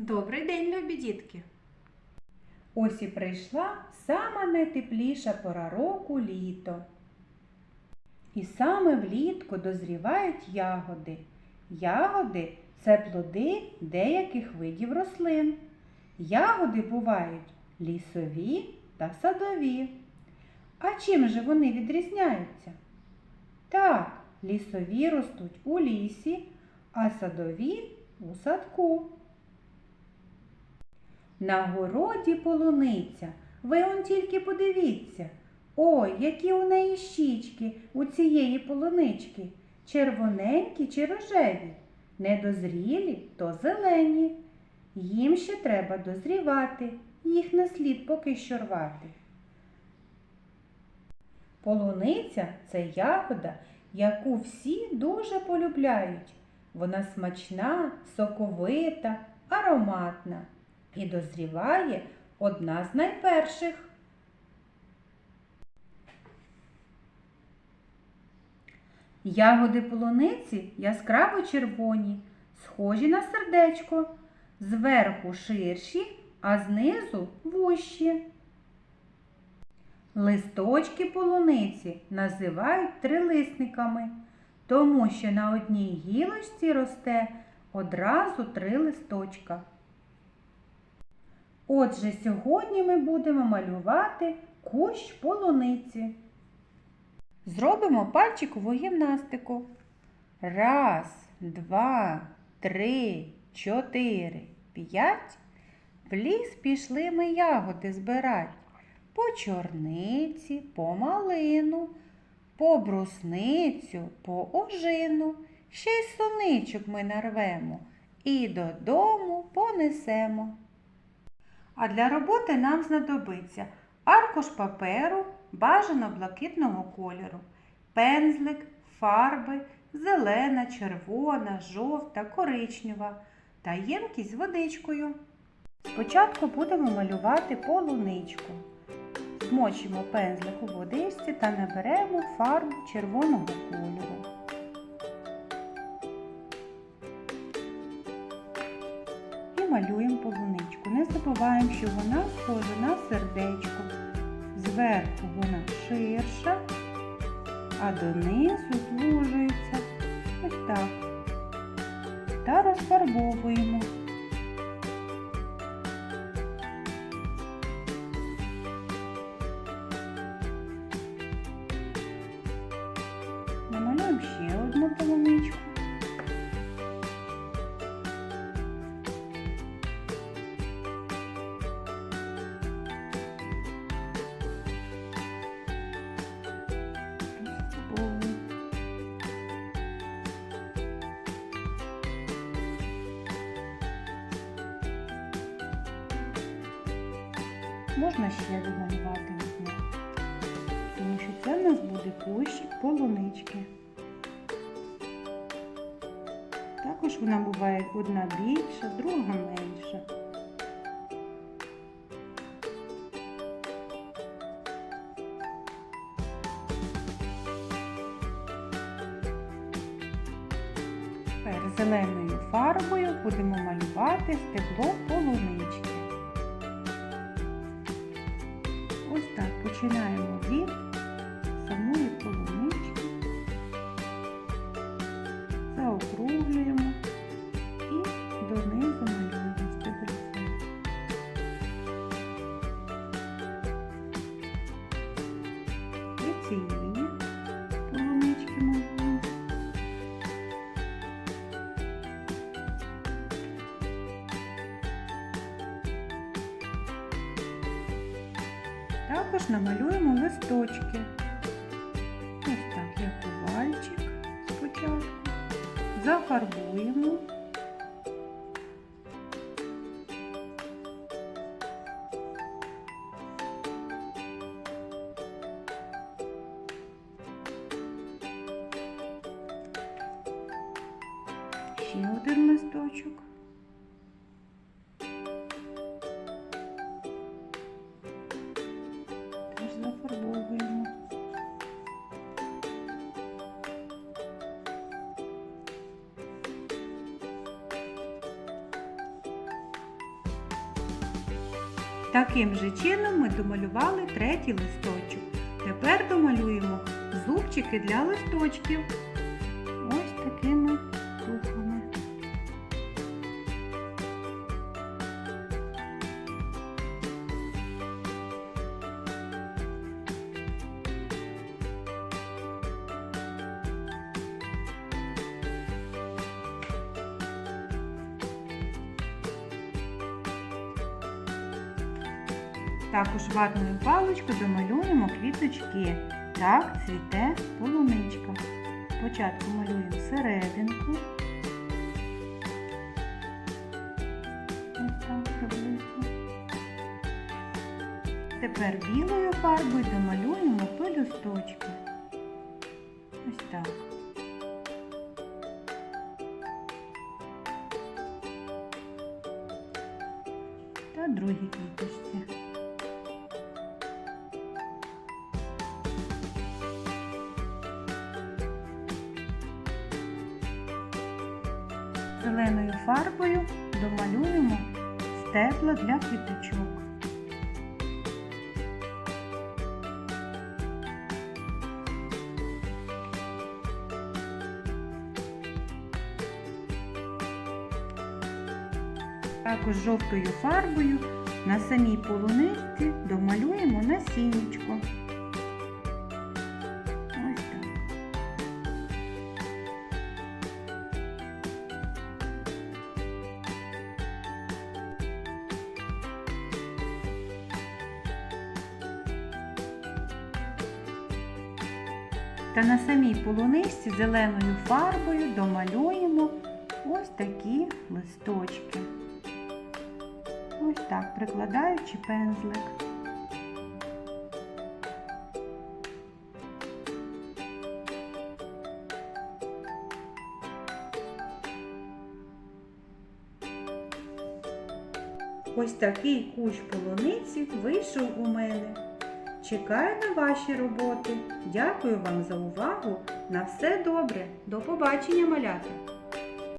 Добрий день, любі дітки! Ось і прийшла сама найтепліша пора року літо. І саме влітку дозрівають ягоди. Ягоди це плоди деяких видів рослин. Ягоди бувають лісові та садові. А чим же вони відрізняються? Так, лісові ростуть у лісі, а садові у садку. На городі полуниця. Ви он тільки подивіться. Ой, які у неї щічки у цієї полунички. Червоненькі чи рожеві. Недозрілі, то зелені. Їм ще треба дозрівати, їх не слід поки що рвати. Полуниця це ягода, яку всі дуже полюбляють. Вона смачна, соковита, ароматна і дозріває одна з найперших. Ягоди полуниці яскраво червоні, схожі на сердечко, зверху ширші, а знизу вущі. Листочки полуниці називають трилисниками, тому що на одній гілочці росте одразу три листочка. Отже, сьогодні ми будемо малювати кущ полуниці. Зробимо пальчикову гімнастику. Раз, два, три, чотири, п'ять. В ліс пішли ми ягоди збирать. По чорниці, по малину, по брусницю, по ожину. Ще й соничок ми нарвемо і додому понесемо. А для роботи нам знадобиться аркуш паперу бажано блакитного кольору, пензлик, фарби, зелена, червона, жовта, коричнева та ємкість з водичкою. Спочатку будемо малювати полуничку. Змочимо пензлик у водичці та наберемо фарбу червоного кольору. Полуничку. Що вона схожа на сердечко. Зверху вона ширша, а донизу звужується. Ось так. Та розфарбовуємо. Намалюємо ще одну полуничку. Можна ще домалювати одну, тому що це в нас буде кущик полунички. Також вона буває одна більша, друга менша. Тепер зеленою фарбою будемо малювати стебло полунички. Починаємо від самої полунички, заокруглюємо і донизу малюємо стебельце. І Також намалюємо листочки. Ось так, як овальчик спочатку. Зафарбуємо. Ще один листочок. Таким же чином ми домалювали третій листочок. Тепер домалюємо зубчики для листочків. Ось такими Також ватною паличкою домалюємо квіточки. Так цвіте полуничка. Спочатку малюємо серединку. Ось так приблизно. Тепер білою фарбою домалюємо пелюсточки. Ось так. Та другі квіточці. Зеленою фарбою домалюємо стебла для квіточок. Також жовтою фарбою на самій полуничці домалюємо насіннячко. Та на самій полуничці зеленою фарбою домалюємо ось такі листочки. Ось так, прикладаючи пензлик. Ось такий кущ полуниці вийшов у мене. Чекаю на ваші роботи. Дякую вам за увагу. На все добре. До побачення, малята!